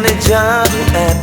ne già tu è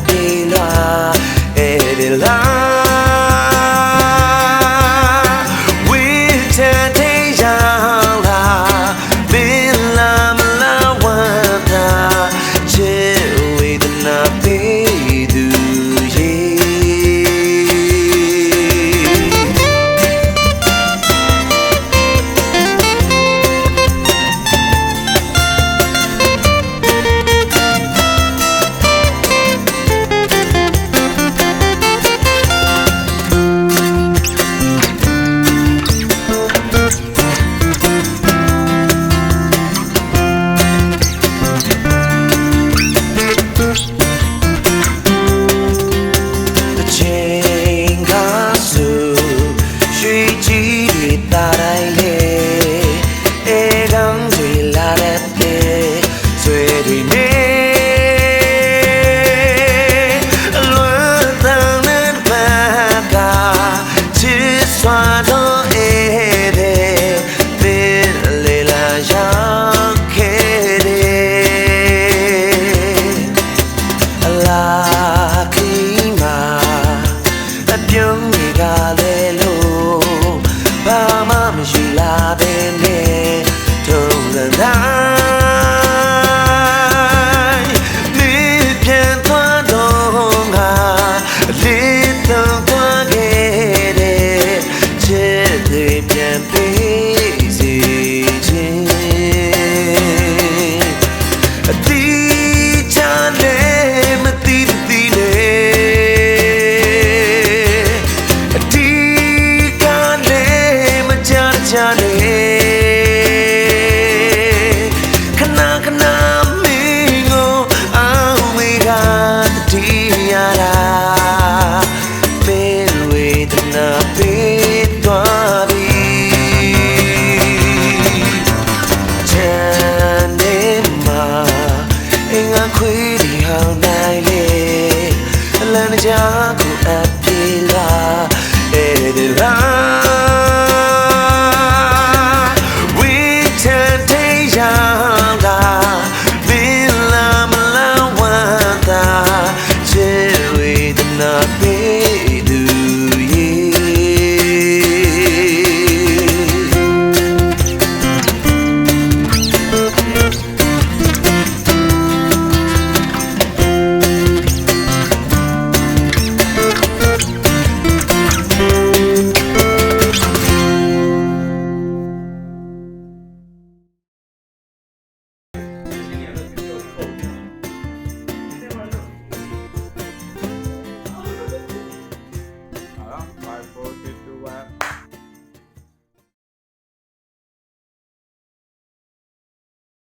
ပေးသွားပြီချမ်းနေမှာအင်္ဂါခွေးဒီဟောင်းနိုင်လေအလန်ကြား